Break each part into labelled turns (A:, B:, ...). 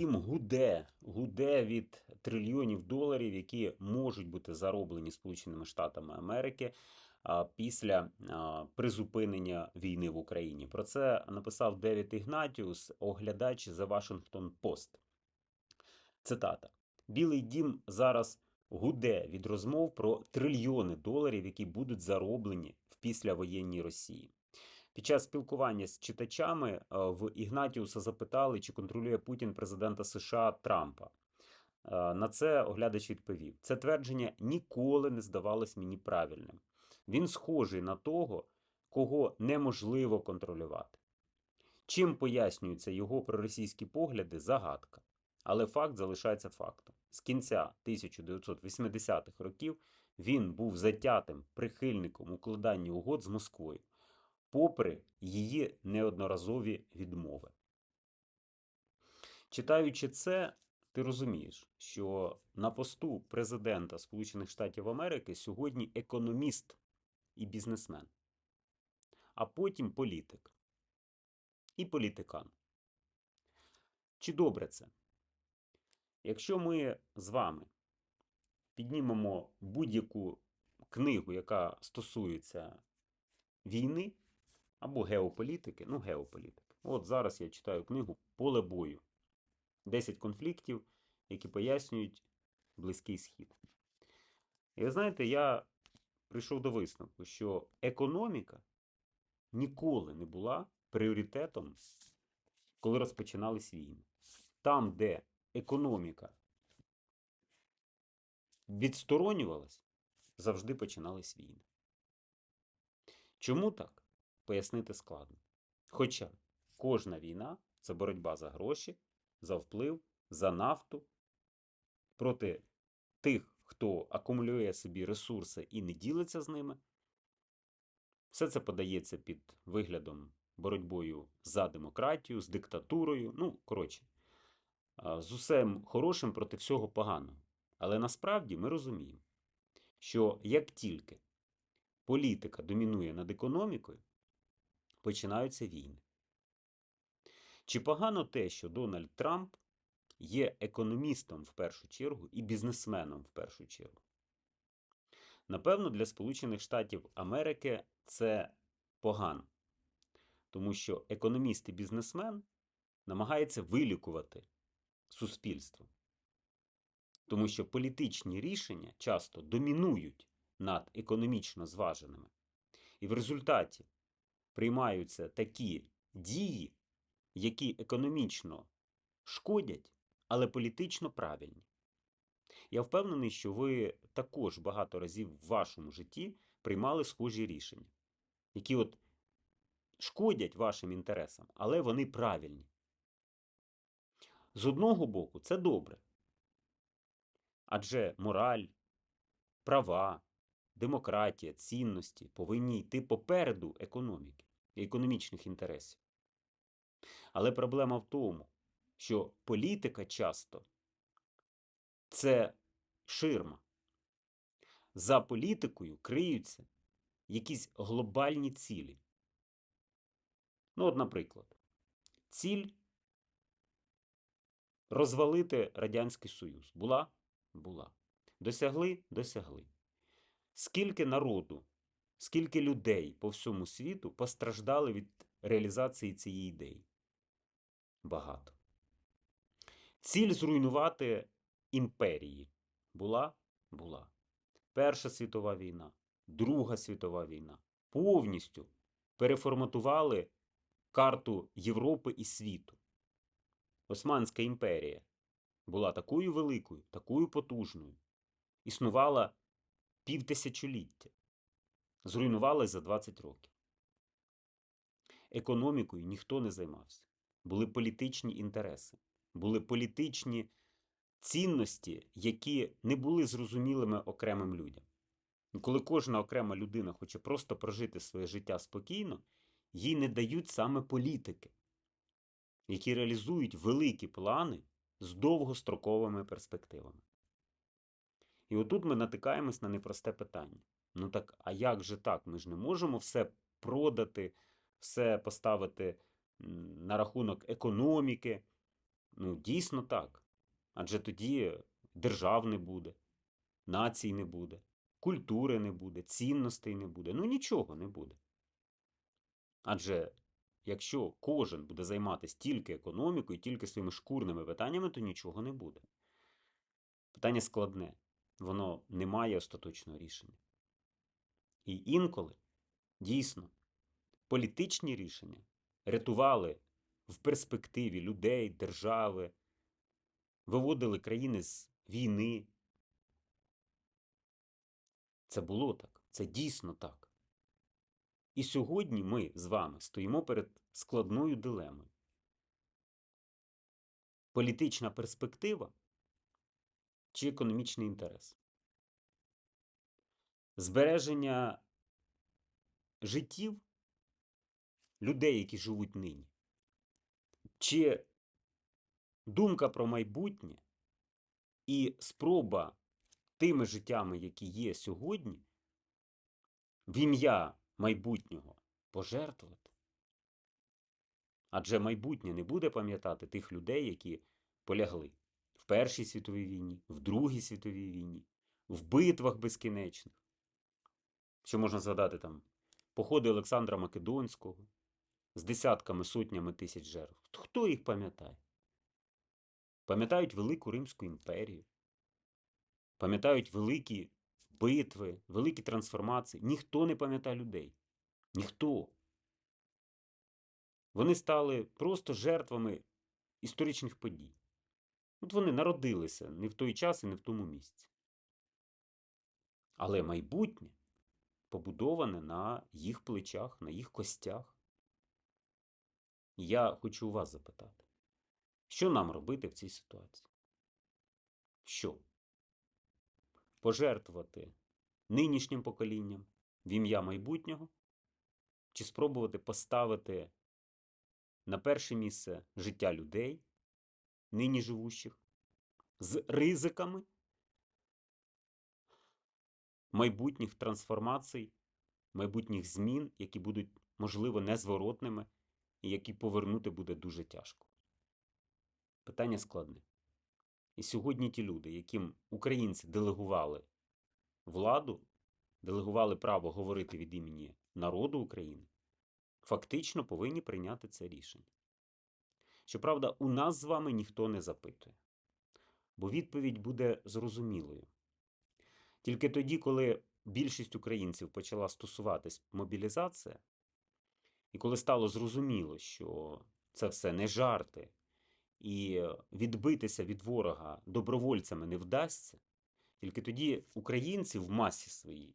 A: Дім гуде, гуде від трильйонів доларів, які можуть бути зароблені Сполученими Штатами Америки після призупинення війни в Україні. Про це написав Девід Ігнатіус, оглядач The Washington Post. Цитата: Білий дім зараз гуде від розмов про трильйони доларів, які будуть зароблені в післявоєнній Росії. Під час спілкування з читачами е, в Ігнатіуса запитали, чи контролює Путін президента США Трампа. Е, На це оглядач відповів: це твердження ніколи не здавалось мені правильним. Він схожий на того, кого неможливо контролювати. Чим пояснюються його проросійські погляди, загадка. Але факт залишається фактом. З кінця 1980-х років він був затятим прихильником укладання угод з Москвою, попри її неодноразові відмови. Читаючи це, ти розумієш, що на посту президента Сполучених Штатів Америки сьогодні економіст і бізнесмен, а потім політик і політикан. Чи добре це? Якщо ми з вами піднімемо будь-яку книгу, яка стосується війни або геополітики, ну, геополітики. От зараз я читаю книгу Поле бою. 10 конфліктів, які пояснюють Близький Схід. І ви знаєте, я прийшов до висновку, що економіка ніколи не була пріоритетом, коли розпочинались війни. Там, де економіка відсторонювалась, завжди починались війни. Чому так? Пояснити складно. Хоча кожна війна це боротьба за гроші, за вплив, за нафту проти тих, хто акумулює собі ресурси і не ділиться з ними. Все це подається під виглядом боротьбою за демократію, з диктатурою. Ну, коротше, з усім хорошим проти всього поганого. Але насправді ми розуміємо, що як тільки політика домінує над економікою, починаються війни. Чи погано те, що Дональд Трамп є економістом в першу чергу і бізнесменом в першу чергу? Напевно, для Сполучених Штатів Америки це погано, тому що економіст і бізнесмен намагається вилікувати суспільство. Тому що політичні рішення часто домінують над економічно зваженими. І в результаті приймаються такі дії, які економічно шкодять, але політично правильні. Я впевнений, що ви також багато разів в вашому житті приймали схожі рішення, які от шкодять вашим інтересам, але вони правильні. З одного боку, це добре. Адже мораль, права, демократія, цінності повинні йти попереду економіки і економічних інтересів. Але проблема в тому, що політика часто це ширма. За політикою криються якісь глобальні цілі. Ну, от, наприклад, ціль розвалити Радянський Союз. Була? Була. Досягли? Досягли. Скільки народу, скільки людей по всьому світу постраждали від реалізації цієї ідеї? Багато. Ціль зруйнувати імперії. Була? Була. Перша світова війна, Друга світова війна. Повністю переформатували карту Європи і світу. Османська імперія була такою великою, такою потужною, існувала півтисячоліття, зруйнувалась за 20 років. Економікою ніхто не займався. Були політичні інтереси, були політичні цінності, які не були зрозумілими окремим людям. І коли кожна окрема людина хоче просто прожити своє життя спокійно, їй не дають саме політики, які реалізують великі плани з довгостроковими перспективами. І отут ми натикаємось на непросте питання. Ну так, а як же так? Ми ж не можемо все продати, все поставити на рахунок економіки, Ну, дійсно так. Адже тоді держав не буде, націй не буде, культури не буде, цінностей не буде, ну нічого не буде. Адже якщо кожен буде займатися тільки економікою, тільки своїми шкурними питаннями, то нічого не буде. Питання складне, воно не має остаточного рішення. І інколи, дійсно, політичні рішення рятували в перспективі людей, держави, виводили країни з війни. Це було так, це дійсно так. І сьогодні ми з вами стоїмо перед складною дилемою. Політична перспектива чи економічний інтерес? Збереження життів людей, які живуть нині, чи думка про майбутнє і спроба тими життями, які є сьогодні, в ім'я майбутнього пожертвувати. Адже майбутнє не буде пам'ятати тих людей, які полягли Першій світовій війні, в Другій світовій війні, в битвах безкінечних. Що можна згадати там походи Олександра Македонського з десятками сотнями тисяч жертв. Хто їх пам'ятає? Пам'ятають Велику Римську імперію, пам'ятають великі битви, великі трансформації. Ніхто не пам'ятає людей. Ніхто. Вони стали просто жертвами історичних подій. От вони народилися не в той час і не в тому місці. Але майбутнє побудоване на їх плечах, на їх костях. Я хочу у вас запитати, що нам робити в цій ситуації? Що? Пожертвувати нинішнім поколінням в ім'я майбутнього? Чи спробувати поставити на перше місце життя людей, нині живущих, з ризиками майбутніх трансформацій, майбутніх змін, які будуть, можливо, незворотними і які повернути буде дуже тяжко. Питання складне. І сьогодні ті люди, яким українці делегували владу, делегували право говорити від імені народу України, фактично повинні прийняти це рішення. Щоправда, у нас з вами ніхто не запитує, бо відповідь буде зрозумілою. Тільки тоді, коли більшість українців почала стосуватись мобілізація, і коли стало зрозуміло, що це все не жарти, і відбитися від ворога добровольцями не вдасться, тільки тоді українці в масі своїй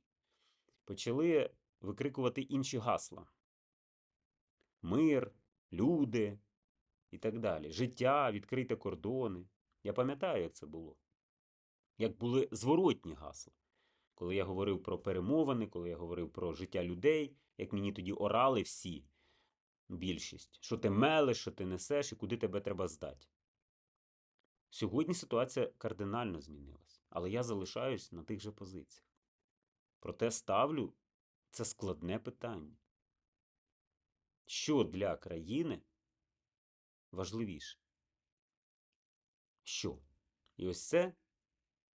A: почали викрикувати інші гасла: мир, люди і так далі. Життя, відкрити кордони. Я пам'ятаю, як це було. Як були зворотні гасла. Коли я говорив про перемовини, коли я говорив про життя людей, як мені тоді орали всі, більшість, що ти мелиш, що ти несеш і куди тебе треба здати. Сьогодні ситуація кардинально змінилась, але я залишаюсь на тих же позиціях. Проте ставлю це складне питання. Що для країни важливіше? Що? І ось це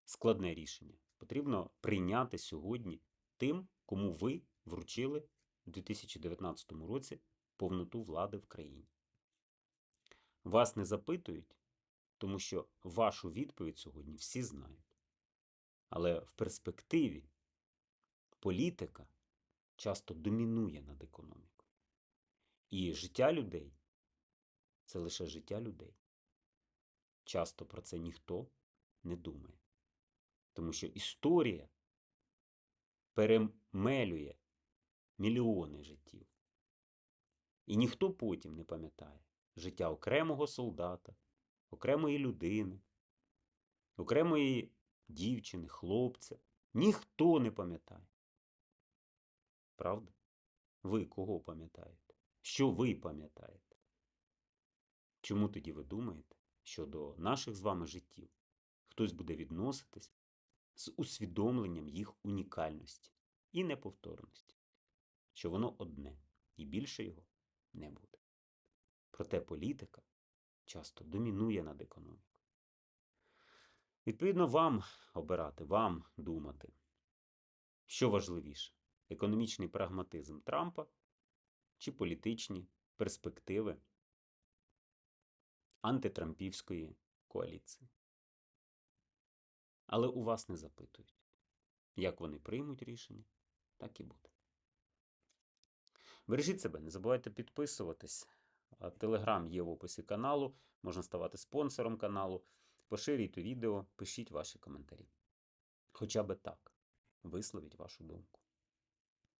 A: складне рішення потрібно прийняти сьогодні тим, кому ви вручили у 2019 році повноту влади в країні. Вас не запитують, тому що вашу відповідь сьогодні всі знають. Але в перспективі політика часто домінує над економікою. І життя людей це лише життя людей. Часто про це ніхто не думає. Тому що історія перемелює мільйони життів. І ніхто потім не пам'ятає життя окремого солдата, окремої людини, окремої дівчини, хлопця. Ніхто не пам'ятає. Правда? Ви кого пам'ятаєте? Що ви пам'ятаєте? Чому тоді ви думаєте, що до наших з вами життів хтось буде відноситись з усвідомленням їх унікальності і неповторності, що воно одне і більше його не буде. Проте політика часто домінує над економікою. Відповідно, вам обирати, вам думати, що важливіше: економічний прагматизм Трампа чи політичні перспективи антитрампівської коаліції. Але у вас не запитують. Як вони приймуть рішення, так і буде. Бережіть себе, не забувайте підписуватись. Телеграм є в описі каналу, можна ставати спонсором каналу. Поширюйте відео, пишіть ваші коментарі. Хоча би так, висловіть вашу думку.